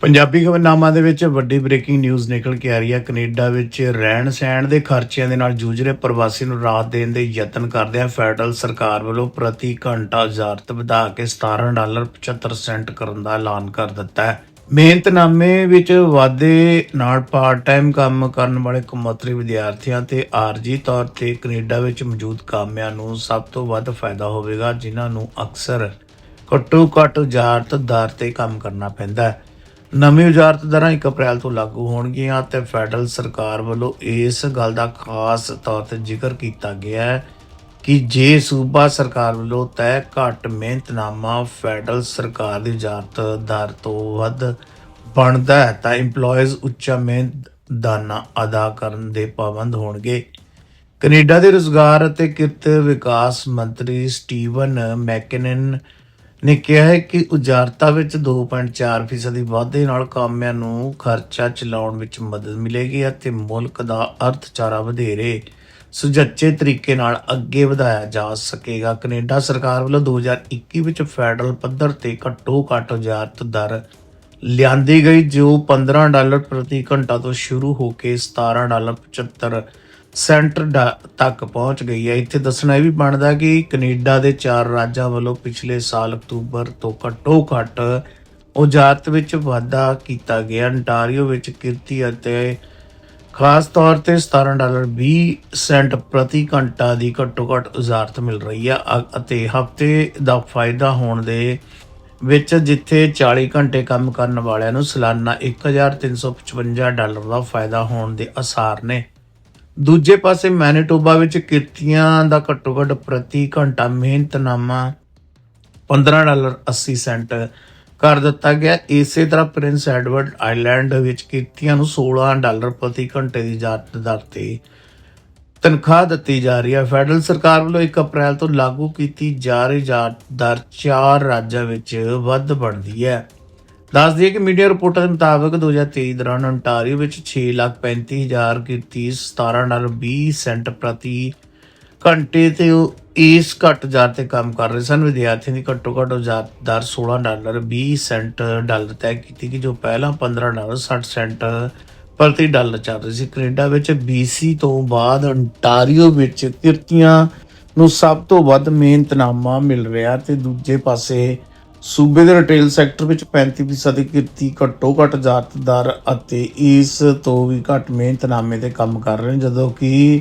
ਪੰਜਾਬੀ ਖਬਰਨਾਮਾ ਦੇ ਵਿੱਚ ਵੱਡੀ ਬ੍ਰੇਕਿੰਗ ਨਿਊਜ਼ ਨਿਕਲ ਕੇ ਆ ਰਹੀ ਹੈ। ਕੈਨੇਡਾ ਵਿੱਚ ਰਹਿਣ ਸਹਿਣ ਦੇ ਖਰਚਿਆਂ ਦੇ ਨਾਲ ਜੂਝ ਰਹੇ ਪ੍ਰਵਾਸੀ ਨੂੰ ਰਾਹਤ ਦੇਣ ਦੇ ਯਤਨ ਕਰਦਿਆਂ ਫੈਡਰਲ ਸਰਕਾਰ ਵੱਲੋਂ ਪ੍ਰਤੀ ਘੰਟਾ ਵਜ਼ਾਰਤ ਵਧਾ ਕੇ 17 ਡਾਲਰ 75 ਸੈਂਟ ਕਰਨ ਦਾ ਐਲਾਨ ਕਰ ਦਿੱਤਾ ਹੈ। ਮਿਹਨਤਨਾਮੇ ਵਿੱਚ ਵਾਧੇ ਨਾਲ ਪਾਰਟ ਟਾਈਮ ਕੰਮ ਕਰਨ ਵਾਲੇ ਕਮੌਤਰੀ ਵਿਦਿਆਰਥੀਆਂ ਤੇ ਆਰਜੀ ਤੌਰ ਤੇ ਕੈਨੇਡਾ ਵਿੱਚ ਮੌਜੂਦ ਕਾਮਿਆਂ ਨੂੰ ਸਭ ਤੋਂ ਵੱਧ ਫਾਇਦਾ ਹੋਵੇਗਾ, ਜਿਨ੍ਹਾਂ ਨੂੰ ਅਕਸਰ ਘੱਟੋ ਘੱਟ ਉਜਾਰਤ ਦਰ ਤੇ ਕੰਮ ਕਰਨਾ ਪੈਂਦਾ ਹੈ। ਨਵੀਂ ਉਜਾਰਤ ਦਰਾਂ 1 ਅਪ੍ਰੈਲ ਤੋਂ ਲਾਗੂ ਹੋਣਗੀਆਂ ਤੇ ਫੈਡਰਲ ਸਰਕਾਰ ਵੱਲੋਂ ਇਸ ਗੱਲ ਦਾ ਖਾਸ ਤੌਰ ਤੇ ਜ਼ਿਕਰ ਕੀਤਾ ਗਿਆ ਹੈ ਕਿ ਜੇ ਸੂਬਾ ਸਰਕਾਰ ਵੱਲੋਂ ਤੈਅ ਘੱਟ ਮਿਹਨਤਨਾਮਾ ਫੈਡਰਲ ਸਰਕਾਰ ਦੀ ਉਜਾਰਤ ਦਰ ਤੋਂ ਵੱਧ ਬਣਦਾ ਹੈ, ਤਾਂ EMPLOYEES ਉੱਚਾ ਮਿਹਨਤ ਮਿਹਨਤਦਾਨਾ ਅਦਾ ਕਰਨ ਦੇ ਪਾਬੰਦ ਹੋਣਗੇ। ਕੈਨੇਡਾ ਦੇ ਰੁਜ਼ਗਾਰ ਅਤੇ ਕਿਰਤ ਵਿਕਾਸ ਮੰਤਰੀ ਸਟੀਵਨ ਮੈਕਨਨ ਨੇ ਕਿਹਾ ਹੈ ਕਿ ਉਜਾਰਤਾ ਵਿੱਚ 2.4% ਫੀਸਦੀ ਵਾਧੇ ਨਾਲ ਕਾਮਿਆਂ ਨੂੰ ਖਰਚਾ ਚਲਾਉਣ ਵਿੱਚ ਮਦਦ ਮਿਲੇਗੀ ਅਤੇ ਮੁਲਕ ਦਾ ਅਰਥਚਾਰਾ ਵਧੇਰੇ ਸੁਚੱਜੇ ਤਰੀਕੇ ਨਾਲ ਅੱਗੇ ਵਧਾਇਆ ਜਾ ਸਕੇਗਾ। ਕੈਨੇਡਾ ਸਰਕਾਰ ਵੱਲੋਂ 2021 ਵਿੱਚ ਫੈਡਰਲ ਪੱਧਰ ਤੇ ਘੱਟੋ ਘੱਟ ਉਜਾਰਤ ਦਰ ਲਿਆਂਦੀ ਗਈ, ਜੋ 15 ਡਾਲਰ ਪ੍ਰਤੀ ਘੰਟਾ ਤੋਂ ਸ਼ੁਰੂ ਹੋ ਕੇ 17 ਡਾਲਰ 75 ਸੈਂਟਰ ਡਾ- ਤੱਕ ਪਹੁੰਚ ਗਈ ਹੈ। ਇੱਥੇ ਦੱਸਣਾ ਇਹ ਵੀ ਬਣਦਾ ਕਿ ਕੈਨੇਡਾ ਦੇ ਚਾਰ ਰਾਜਾਂ ਵੱਲੋਂ ਪਿਛਲੇ ਸਾਲ ਅਕਤੂਬਰ ਤੋਂ ਘੱਟੋ ਘੱਟ ਉਜਾਰਤ ਵਿੱਚ ਵਾਧਾ ਕੀਤਾ ਗਿਆ। ਅੰਟਾਰੀਓ ਵਿੱਚ ਕਿਰਤੀ ਅਤੇ ਖਾਸ ਤੌਰ ਤੇ 17 ਡਾਲਰ 20 ਸੈਂਟ ਪ੍ਰਤੀ ਘੰਟਾ ਦੀ ਘੱਟੋ ਘੱਟ ਉਜਾਰਤ ਮਿਲ ਰਹੀ ਹੈ ਅ- ਅਤੇ ਹਫ਼ਤੇ ਦਾ ਫਾਇਦਾ ਹੋਣ ਦੇ ਵਿੱਚ ਜਿੱਥੇ 40 ਘੰਟੇ ਕੰਮ ਕਰਨ ਵਾਲਿਆਂ ਨੂੰ ਸਾਲਾਨਾ 1355 ਡਾਲਰ ਦਾ ਫਾਇਦਾ ਹੋਣ ਦੇ ਅਸਾਰ ਨੇ। ਦੂਜੇ ਪਾਸੇ ਮੈਨੀਟੋਬਾ ਵਿੱਚ ਕਿਰਤੀਆਂ ਦਾ ਘੱਟੋ ਘੱਟ ਪ੍ਰਤੀ ਘੰਟਾ ਮਿਹਨਤਨਾਮਾ 15 ਡਾਲਰ 80 ਸੈਂਟ ਕਰ ਦਿੱਤਾ ਗਿਆ। ਇਸੇ ਤਰ੍ਹਾਂ ਪ੍ਰਿੰਸ ਐਡਵਰਡ ਆਈਲੈਂਡ ਵਿੱਚ ਕਿਰਤੀਆਂ ਨੂੰ 16 ਡਾਲਰ ਪ੍ਰਤੀ ਘੰਟੇ ਦੀ ਇਜਾਜ਼ਤ ਦਰ ਤੇ ਤਨਖਾਹ ਦਿੱਤੀ ਜਾ ਰਹੀ ਹੈ। ਫੈਡਰਲ ਸਰਕਾਰ ਵੱਲੋਂ 1 ਅਪ੍ਰੈਲ ਤੋਂ ਲਾਗੂ ਕੀਤੀ ਜਾ ਰਹੀ ਇਜਾਜ਼ਤ ਦਰ ਚਾਰ ਰਾਜਾਂ ਵਿੱਚ ਵੱਧ ਬਣਦੀ ਹੈ। ਦੱਸ ਦਈਏ ਕਿ ਮੀਡੀਆ ਰਿਪੋਰਟਾਂ ਦੇ ਮੁਤਾਬਕ 2023 ਦੌਰਾਨ ਅੰਟਾਰੀਓ ਵਿੱਚ 6,35,000 ਕਿਰਤੀ 17 ਡਾਲਰ 20 ਸੈਂਟ ਪ੍ਰਤੀ ਘੰਟੇ ਤੇ ਇਸ ਘੱਟ ਦਰ ਤੇ ਕੰਮ ਕਰ ਰਹੇ ਸਨ। ਵਿਦਿਆਰਥੀਆਂ ਦੀ ਘੱਟੋ ਘੱਟ ਉਜਾਰਤ ਦਰ 16 ਡਾਲਰ 20 ਸੈਂਟ ਡਾਲਰ ਤੈਅ ਕੀਤੀ ਕਿ ਜੋ ਪਹਿਲਾਂ 15 ਡਾਲਰ 60 ਸੈਂਟ ਪ੍ਰਤੀ ਡਾਲਰ ਚੱਲ ਰਹੀ ਸੀ। ਕੈਨੇਡਾ ਵਿੱਚ BC ਤੋਂ ਬਾਅਦ ਅੰਟਾਰੀਓ ਵਿੱਚ ਕਿਰਤੀਆਂ ਨੂੰ ਸਭ ਤੋਂ ਵੱਧ ਮਿਹਨਤਨਾਮਾ ਮਿਲ ਰਿਹਾ ਤੇ ਦੂਜੇ ਪਾਸੇ ਸੂਬੇ ਦੇ ਰਿਟੇਲ ਸੈਕਟਰ ਵਿੱਚ 35% ਦੀ ਕਿਰਤੀ ਘੱਟੋ ਘੱਟ ਜਾਤ ਦਰ ਅਤੇ ਇਸ ਤੋਂ ਵੀ ਘੱਟ ਮਿਹਨਤਨਾਮੇ ਤੇ ਕੰਮ ਕਰ ਰਹੇ ਨੇ, ਜਦੋਂ ਕਿ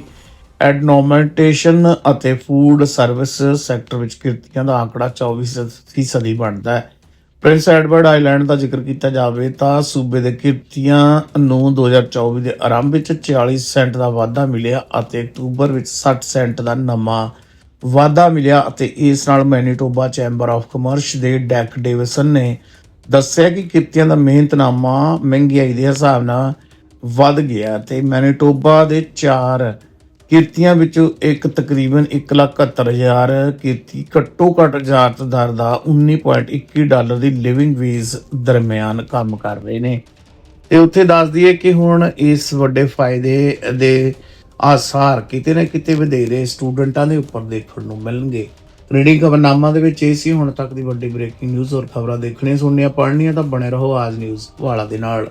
ਐਡਨੋਮੈਂਟੇਸ਼ਨ ਅਤੇ ਫੂਡ ਸਰਵਿਸ ਸੈਕਟਰ ਵਿੱਚ ਕਿਰਤੀਆਂ ਦਾ ਆંકੜਾ 24% ਹੀ ਬਣਦਾ ਹੈ। ਪ੍ਰਿੰਸ ਐਡਵਰਡ ਆਈਲੈਂਡ ਦਾ ਜ਼ਿਕਰ ਕੀਤਾ ਜਾਵੇ ਤਾਂ ਸੂਬੇ ਦੇ ਕਿਰਤੀਆਂ ਨੂੰ 2024 ਦੇ ਆਰੰਭ ਵਿੱਚ 40 ਸੈਂਟ ਦਾ ਵਾਧਾ ਮਿਲਿਆ ਅਤੇ ਅਕਤੂਬਰ ਵਿੱਚ 60 ਸੈਂਟ ਦਾ ਨਵਾਂ ਵਾਧਾ ਮਿਲਿਆ ਅਤੇ ਇਸ ਨਾਲ ਮੈਨੀਟੋਬਾ ਚੈਂਬਰ ਆਫ ਕਮਰਸ ਦੇ ਡੈਕ ਡੇਵਿਸਨ ਨੇ ਦੱਸਿਆ ਕਿ ਕਿਰਤੀਆਂ ਦਾ ਮਿਹਨਤਨਾਮਾ ਮਹਿੰਗਾਈ ਦੇ ਹਿਸਾਬ ਨਾਲ ਵੱਧ ਗਿਆ ਤੇ ਮੈਨੀਟੋਬਾ ਦੇ ਚਾਰ ਕਿਰਤੀਆਂ ਵਿੱਚੋਂ ਇੱਕ ਤਕਰੀਬਨ 171000 ਕਿਰਤੀ ਘੱਟੋ ਘੱਟ ਜਾਤ ਦਰ ਦਾ 19.21 ਡਾਲਰ ਦੀ ਲਿਵਿੰਗ ਵੇਜ ਦਰਮਿਆਨ ਕੰਮ ਕਰ ਰਹੇ ਨੇ। ਤੇ ਉੱਥੇ ਦੱਸ ਦਈਏ ਕਿ ਹੁਣ ਇਸ ਵੱਡੇ ਫਾਇਦੇ ਦੇ ਆਸਾਰ ਕਿਤੇ ਨਾ ਕਿਤੇ ਵਧੇਰੇ ਸਟੂਡੈਂਟਾਂ ਦੇ ਉੱਪਰ ਦੇਖਣ ਨੂੰ ਮਿਲਣਗੇ। ਰੀਡਿੰਗ ਖਬਰਨਾਮਾ ਦੇ ਵਿੱਚ ਇਹ ਸੀ, ਹੁਣ ਤੱਕ ਦੀ ਵੱਡੀ ਬ੍ਰੇਕਿੰਗ ਨਿਊਜ਼ ਔਰ ਖਬਰਾਂ ਦੇਖਣੀਆਂ ਸੁਣਨੀਆਂ, ਪੜ੍ਹਨੀਆਂ ਤਾਂ ਬਣੇ ਰਹੋ ਆਜ ਨਿਊਜ਼ ਵਾਲਾ ਦੇ ਨਾਲ।